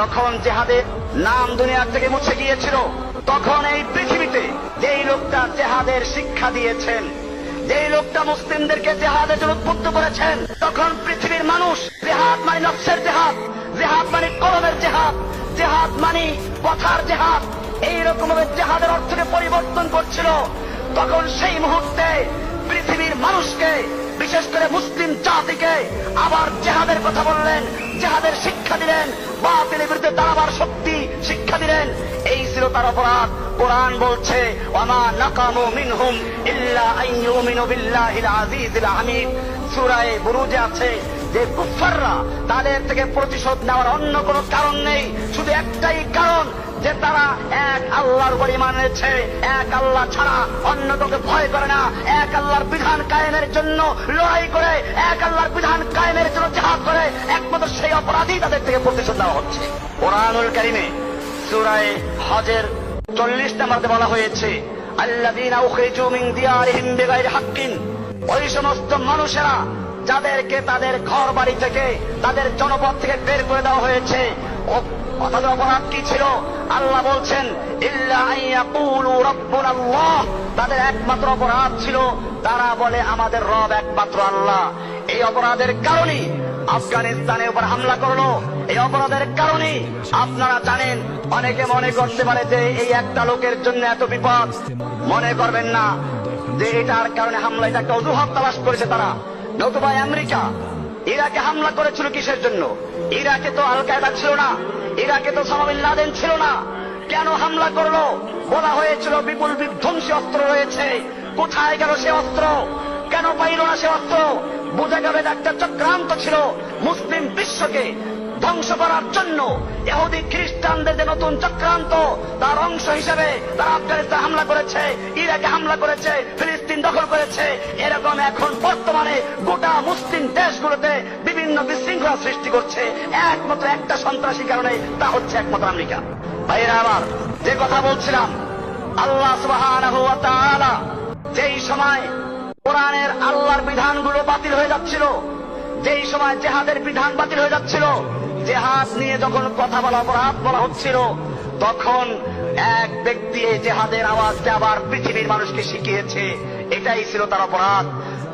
যখন জেহাদের নাম দুনিয়ার থেকে মুছে গিয়েছিল, তখন এই পৃথিবীতে যেই লোকটা জেহাদের শিক্ষা দিয়েছেন, যেই লোকটা মুসলিমদেরকে জেহাদের জন্য উদ্বুদ্ধ করেছেন, তখন পৃথিবীর মানুষ জেহাদ মানে নফসের জেহাদ জেহাদ মানে কলমের জেহাদ জেহাদ মানে কথার জেহাদ। এইরকম ভাবে জেহাদের অর্থকে পরিবর্তন করছিল। তখন সেই মুহূর্তে পৃথিবীর মানুষকে, বিশেষ করে মুসলিম জাতিকে আবার জেহাদের কথা বললেন, জেহাদের শিক্ষা দিলেন বা বাতিলের বিরুদ্ধে দাঁড়াবার শক্তি শিক্ষা দিলেন। এই ছিল তার অপরাধ। কোরআন বলছে, ওয়ামা নাকামু মিনহুম ইল্লা আইয়ুমিনু বিল্লাহিল আজিজিল হামিদ সূরায়ে বুরুজে আছে যে কুফাররা তাদের থেকে প্রতিশোধ নেওয়ার অন্য কোনো কারণ নেই। শুধু একটাই কারণ, যে তারা এক আল্লাহর ইমান এনেছে এক আল্লাহ ছাড়া অন্য কাউকে ভয় করে না। এক আল্লাহর বিধান কায়েমের জন্য লড়াই করে, এক আল্লাহর বিধান কায়েমের জন্য জাহাজ করে। একমাত্র সেই অপরাধী তাদের থেকে প্রতিশোধ দেওয়া হচ্ছে। কোরআনুল কারিমে সুরায় হজের চল্লিশ নাম্বারতে বলা হয়েছে বিগাইরি হাক্কিন। ওই সমস্ত মানুষেরা যাদেরকে তাদের ঘর বাড়ি থেকে, তাদের জনপদ থেকে বের করে দেওয়া হয়েছে। অথচ অপরাধ কি ছিল? আল্লাহ বলছেন তাদের একমাত্র অপরাধ ছিল, তারা বলে, আমাদের রব একমাত্র আল্লাহ। এই অপরাধের কারণে আফগানিস্তানের উপর হামলা করল। এই অপরাধের কারণে আপনারা জানেন, অনেকে মনে করতে পারে যে এই একটা লোকের জন্য এত বিপদ। মনে করবেন না যে এটার কারণে হামলা এটা একটা অজুহাত তালাশ করেছে তারা। নতুবা আমেরিকা। ইরাকে হামলা করেছিল কিসের জন্য? ইরাকে তো আল কায়দা ছিল না। ইরাকে তো সামাবিল লাদেন ছিল না। কেন হামলা করল? বলা হয়েছিল বিপুল বিধ্বংসী অস্ত্র রয়েছে। কোথায় গেল সে অস্ত্র? কেন পাইল না সে অস্ত্র? বোঝা যাবে একটা চক্রান্ত ছিল মুসলিম বিশ্বকে ধ্বংস করার জন্য। এহুদি খ্রিস্টানদের যে নতুন চক্রান্ত, তার অংশ হিসেবে তারা আফগানিস্তান হামলা করেছে, ইরাকে হামলা করেছে ফিলিস্তিন দখল করেছে। এরকম এখন বর্তমানে গোটা মুসলিম দেশগুলোতে বিভিন্ন বিশৃঙ্খলা সৃষ্টি করছে। একমাত্র একটা সন্ত্রাসী কারণে তা হচ্ছে একমাত্র আমেরিকা। ভাইরা আমার, যে কথা বলছিলাম, আল্লাহ তাআলা যেই সময় কোরআনের আল্লাহর বিধানগুলো বাতিল হয়ে যাচ্ছিল, যেই সময় জেহাদের বিধান বাতিল হয়ে যাচ্ছিল জেহাদ নিয়ে যখন কথা বলা, অপরাধ বলা হচ্ছিল, তখন এক ব্যক্তি এই জেহাদের আওয়াজকে আবার পৃথিবীর মানুষকে শিখিয়েছে। এটাই ছিল তার অপরাধ।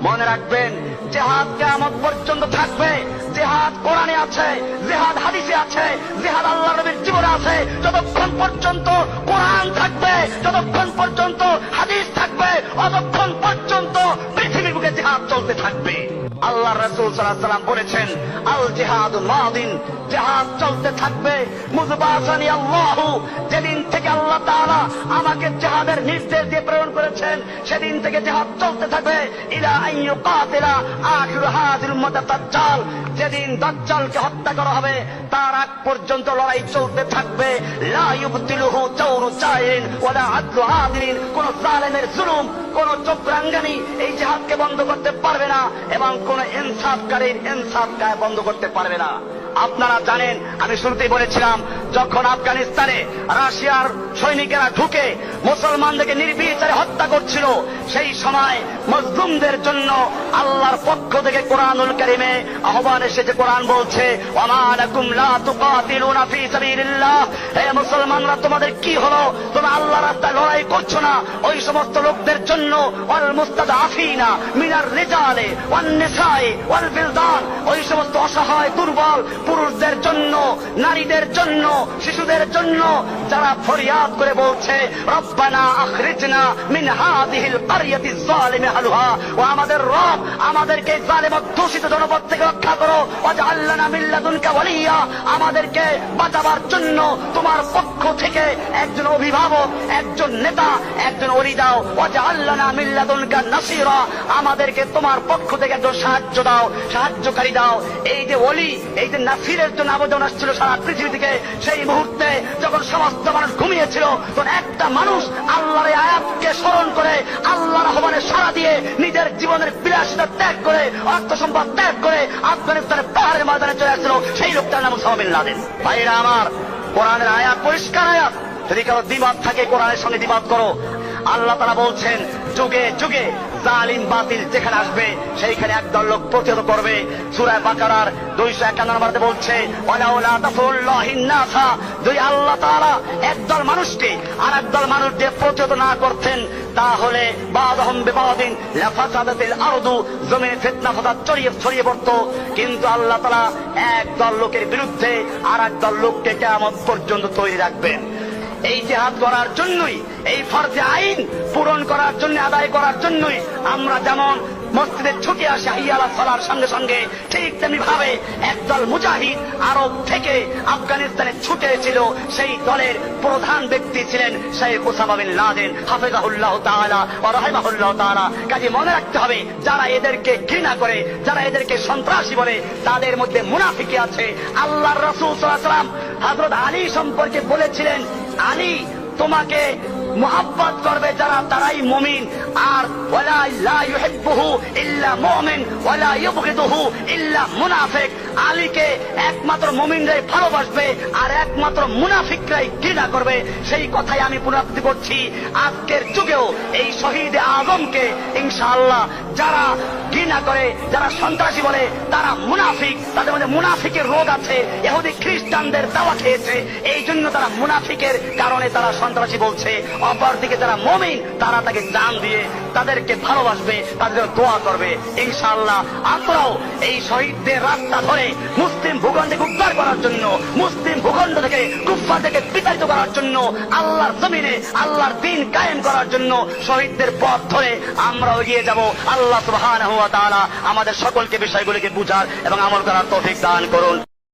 মনে রাখবেন, জেহাদ কেমন পর্যন্ত থাকবে। জেহাদ কোরআনে আছে, জেহাদ হাদিসে আছে, জেহাদ আল্লাহ নবীর জীবনে আছে। যতক্ষণ পর্যন্ত কোরআন থাকবে, যতক্ষণ পর্যন্ত হাদিস থাকবে, অতক্ষণ পর্যন্ত পৃথিবীর বুকে জেহাদ চলতে থাকবে। আল্লাহ রসুল সাল্লাম বলেছেন, আল জেহাদ মাদিন জেহাদ চলতে থাকবে, মুজবাসানি আল্লাহু। যেদিন থেকে আল্লাহ তাআলা আমাকে জেহাদের নির্দেশ দিয়ে প্রেরণ করেছেন, সেদিন থেকে জেহাদ চলতে থাকবে। ইলা আইয়ু কাতিলা আখির হাদিল উম্মাত যেদিন দাজ্জালকে হত্যা করা হবে, তার আগ পর্যন্ত লড়াই চলতে থাকবে। লা ইউবতিলুহু জাওরু জাইরিন ওয়ালা আদলু আদিলিন। কোন জালেমের জুলুম, কোন চক্রাঙ্গানি এই জেহাদকে বন্ধ করতে পারবে না এবং কোন ইনসাফকারীর ইনসাফ গায়ে বন্ধ করতে পারবে না। আপনারা জানেন, আমি শুরুতেই বলেছিলাম, যখন আফগানিস্তানে রাশিয়ার সৈনিকেরা ঢুকে মুসলমানদেরকে নির্বিচারে হত্যা করছিল, সেই সময় মজলুমদের জন্য আল্লাহর পক্ষ থেকে কোরআনুল কারিমে আহ্বান এসেছে। কোরআন বলছে মুসলমানরা, তোমাদের কি হলো? তোমরা আল্লাহর রাস্তায় লড়াই করছ না? ওই সমস্ত লোকদের জন্য ওয়াল মুস্তাদাফিনা মিনার রিজালে নিসাই ওয়াল বিলদান ওই সমস্ত অসহায়, দুর্বল পুরুষদের জন্য, নারীদের জন্য, শিশুদের জন্য যারা ফরিয়াদ করে বলছে, রব্বানা আখরিজনা মিন হাদিহিল কারিয়াতি যালিমি আহলুহা। ও আমাদের রব, আমাদেরকে জালেম দূষিত জনপদ থেকে রক্ষা করো। ওয়াজআলনা মিন লাদুনকা ওয়ালিয়া। আমাদেরকে বাঁচাবার জন্য তোমার পক্ষ থেকে একজন অভিভাবক, একজন নেতা, একজন অলি দাও। ওয়াজআলনা মিন লাদুনকা নাসিরা। আমাদেরকে তোমার পক্ষ থেকে একজন সাহায্য দাও, সাহায্যকারী দাও। এই যে অলি এই যে নাসিরের জন্য আবেদন আসছিল সারা পৃথিবী থেকে, সেই মুহূর্তে যখন সমস্ত মানুষ ঘুমিয়েছিল, তখন একটা মানুষ আল্লাহর এই আয়াতকে স্মরণ করে আল্লাহর আহ্বানে সাড়া দিয়ে নিজের জীবনের বিলাসিতা ত্যাগ করে, অর্থ সম্পদ ত্যাগ করে আফগানিস্তানের পাহাড়ের ময়দানে চলে আসছিল সেই লোকটার নাম সামিল লাদেন। ভাইরা আমার, কোরআনের আয়াত, পরিষ্কার আয়াত। যদি কারও দ্বিমত থাকে, কোরআনের সঙ্গে দ্বিমত করো। আল্লাহ তারা বলছেন, যুগে যুগে জালিম বাতিল যেখানে আসবে, সেইখানে একদল লোক প্রতিহত করবে। সুরায় বাকারার দুইশো একান্ন নম্বরতে বলছে যদি আল্লাহ তাআলা একদল মানুষকে আর একদল মানুষ দিয়ে প্রতিহত না করতেন, তাহলে বাদহম বিবাদিন লাফাসাদাতিল আরদু, জমিনে ফিতনা ফাসাদ ছড়িয়ে ছড়িয়ে পড়তো। কিন্তু আল্লাহ তারা একদল লোকের বিরুদ্ধে আর একদল লোককে কেমন পর্যন্ত তৈরি রাখবেন। এই জেহাদ করার জন্যই, এই ফরজে আইন পূরণ করার জন্য, আদায় করার জন্যই আমরা যেমন মসজিদে ছুটে আসে হাইয়ালা সালার সঙ্গে সঙ্গে ঠিক তেমনি ভাবে একদল মুজাহিদ আরব থেকে আফগানিস্তানে ছুটে ছিল সেই দলের প্রধান ব্যক্তি ছিলেন শেখ ওসামা বিন লাদেন, হাফেজাহুল্লাহ তাআলা ও রাহিমাহুল্লাহ তাআলা। কাজে মনে রাখতে হবে, যারা এদেরকে ঘৃণা করে, যারা এদেরকে সন্ত্রাসী বলে, তাদের মধ্যে মুনাফিকি আছে। আল্লাহর রাসূল সাল্লাল্লাহু আলাইহি ওয়াসাল্লাম আলী সম্পর্কে বলেছিলেন আলী তোমাকে মোহাব্বত করবে যারা তারাই মমিন। আর ওলা ইল্লা ইউহিব্বুহু ইল্লা মুমিন, ওয়ালা ইউবগিদুহু ইল্লা মুনাফিক। আলীকে একমাত্র মুমিনরাই ভালোবাসবে আর একমাত্র মুনাফিকরাই ঘৃণা করবে। সেই কথাই আমি পুনরাবৃত্তি করছি আজকের যুগেও এই শহীদ আজমকে ইনশাআল্লাহ যারা ঘৃণা করে, যারা সন্ত্রাসী বলে, তারা মুনাফিক। তাদের মধ্যে মুনাফিকের রোগ আছে এহুদি খ্রিস্টানদের দাওয়া খেয়েছে। এই জন্য তারা মুনাফিকের কারণে তারা সন্ত্রাসী বলছে। অপরদিকে যারা মমিন, তারা তাকে জান দিয়ে তাদেরকে ভালোবাসবে তাদের দোয়া করবে। ইনশাআল্লাহ আমরাও এই শহীদদের রাস্তা ধরে মুসলিম ভূখণ্ডকে উদ্ধার করার জন্য, মুসলিম ভূখণ্ড থেকে কুফা থেকে বিতাড়িত করার জন্য, আল্লাহর জমিনে আল্লাহর দিন কায়েম করার জন্য শহীদদের পথ ধরে আমরা এগিয়ে যাব। আল্লাহ তাআলা আমাদের সকলকে বিষয়গুলিকে বুঝার এবং আমল করার তৌফিক দান করুন।